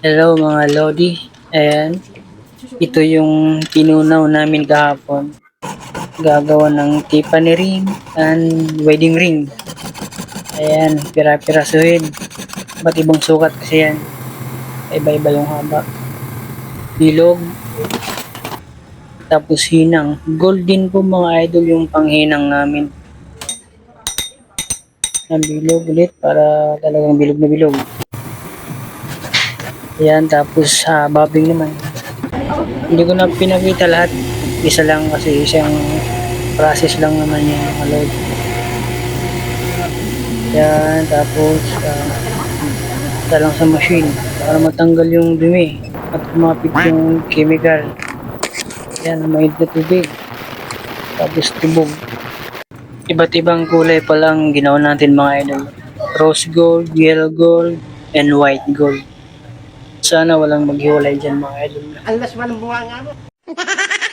Hello mga Lodi. Ayan. Ito yung pinunaw namin kahapon. Gagawa ng Tiffany ring and wedding ring. Ayan, pira-pirasuhin. Ba't ibang sukat kasi yan? Iba-iba yung haba. Bilog. Tapos hinang. Gold din po mga idol yung panghinang namin. Ang bilog ulit para talagang bilog na bilog. Ayan, tapos sa bobbing naman. Hindi ko na pinakita lahat. Isa lang kasi isang process lang naman yung load. Yan, tapos uh, isa lang sa machine para matanggal yung dumi at kumapit yung chemical. Yan, mainit na tubig. Tapos tubog. Iba't ibang kulay pa lang ginawa natin mga idol. Rose gold, yellow gold, and white gold. Sana walang maghiwalay dyan mga idol. Alas man ang bunga nga mo.